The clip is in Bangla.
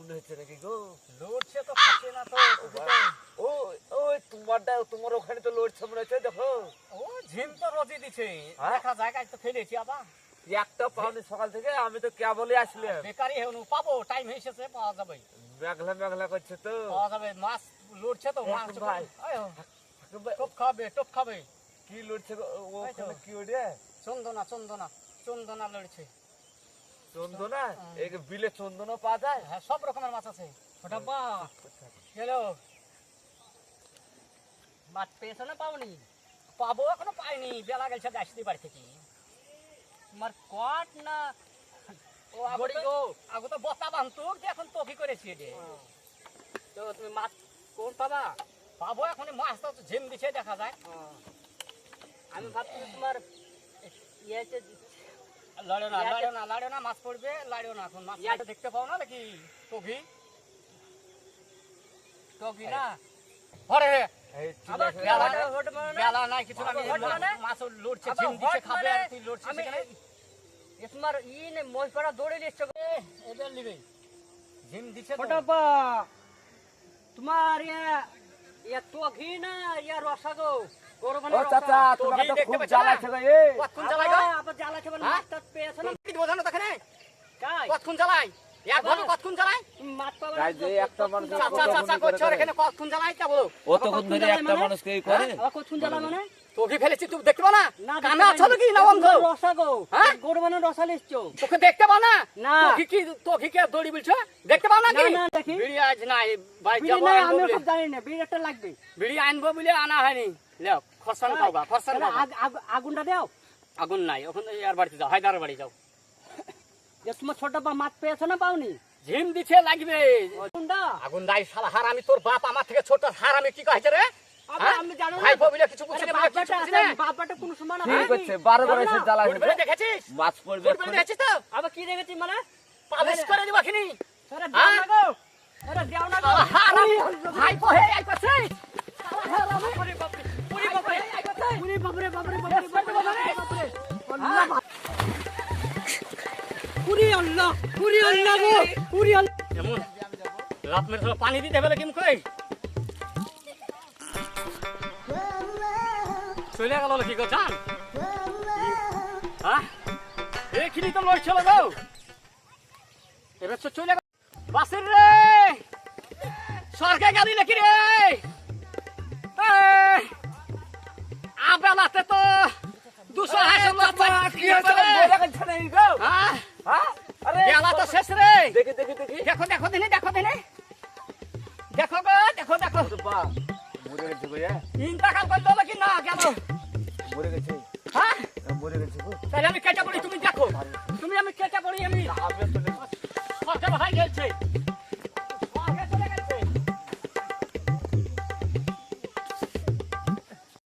মনে হচ্ছে নাকি গো? লড়ছে তো খাচ্ছে না তো ও ওই তোমারটা তোমার ওখানে তো লড়ছে মনে হচ্ছে দেখো। ও ঝিম তো রোজি দিছে। হ্যাঁ? জায়গায় তো ফেলেছি আবার। একটা পাওনি সকাল থেকে আমি তো কেবলই আসলাম। বেকারি হেউনু পাবো টাইম পাওয়া যাবে মেঘলা মেঘলা করছে তো। পাওয়া যাবে মাছ লড়ছে তো মাছ ভাই। টপ খাবে টপ খাবে। কি লড়ছে ওখানে কি ওটা? চন্দনা চন্দনা চন্দনা লড়ছে। চন্দনা? এই বিলে চন্দনা পাওয়া যায়? হ্যাঁ সব রকমের মাছ আছে। ওটা বা গেলো মাছ পেয়েছ না পাওনি? পাবো এখনও পাইনি। বেলা গেছে আসতে বাড়ি থেকে। তোমার কট না? ও আগড়ি গো। আগো তো বস্তা বান্ধুক যে এখন তো করেছি রে। তো তুমি মাছ কোন পাবা? পাবো এখন মাছ তো ঝিম দিছে দেখা যায়। আমি ভাবছি তোমার ইয়েতে লড়ো না লড়ো না লড়ো না মাছ পড়বে লড়ো না এখন মাছ দেখতে পাও না নাকি টগি টগি না হরে রে এই আবার চিড়া বেলা খেলা- বেলা নাই কিছু না আমি হট মানে? মাছ লড়ছে আবার ঝিম দিচ্ছে হট খাবে মানে? আর তুই লড়ছিস আমি সেখানে এ তোমার ই নে মহিপাড়া দৌড়ে নিচ্ছে এ, এদের নিবে ঝিম দিচ্ছে তো ছোটা বা তোমার ইয়া ইয়া তো ঘি না ইয়া রসা গো। ও চাচা তো তোমাকে ঘি তো খুব পাচ্ছ জ্বালা না? আছে গো এই কতক্ষণ জ্বালাই গো। আবার হ্যাঁ? মাছ না কি বোঝানো তখন কাই? কতক্ষণ জ্বালাই মানে? ফেলেছি দেখতে না? কানা আছো নাকি না অন্ধ হ্যাঁ? মানে রসা লিখছো তোকে দেখতে না? না। তোকে কি তোকে কি দড়ি বলছো? দেখতে না কি? না দেখি। বিড়ি আজ নাই ভাই বিড়ি যাব আনব আমি বলে। সব জানি না বিড়ি একটা লাগবে। বিড়ি আনব বলে আনা হয়নি। লেও খরসান হ্যাঁ। খাওগা খরসান খাওগা আগ- আগ- আগুনটা দাও। আগুন নাই ওখানে আর বাড়িতে যাও হায়দার বাড়ি যাও। যে তোমার ছোট বা মাছ পেয়েছ না পাওনি? ঝিম দিছে লাগবে। আগুন দাই শালা হার আমি তোর বাপ আমার থেকে ছোট হার আমি কি কইছে রে? হ্যাঁ? আমি জানো ভাই বলে কিছু বুঝি না না? বাবাটা কোনো সমান ঠিক হয় করছে বারো এসে জ্বালা ফুটবলে দেখেছিস? মাছ পড়বে দেখেছিস তো? আবার কি দেখেছি মানে? পালিশ করে দিবা খিনি আরে দাও না গো। আরে দাও না গো। হার ভাই পহে আই পাছে আল্লাহ পুরি আল্লাহ গো পুরি আল্লাহ এমন রাত মেরে পানি দিতে ফেলে কেমন কই চলে গেল কি গো জান? হ্যাঁ এখানে তো লড় চলে গো এবার তো চলে গেল। বাসের রে! সরকার গাড়ি নাকি রে? আবেলাতে তো দুশো হাজার কি হয়েছে গো? মজা করছে না এই গো? আরে বেলা তো শেষ রে দেখি দেখি দেখি দেখো দেখো দিনে দেখো দিনে দেখো গো দেখো দেখো মরে গেছে গো? করে করল কি না গেল মরে গেছে হ্যাঁ মরে গেছে গো। তাহলে আমি কেটে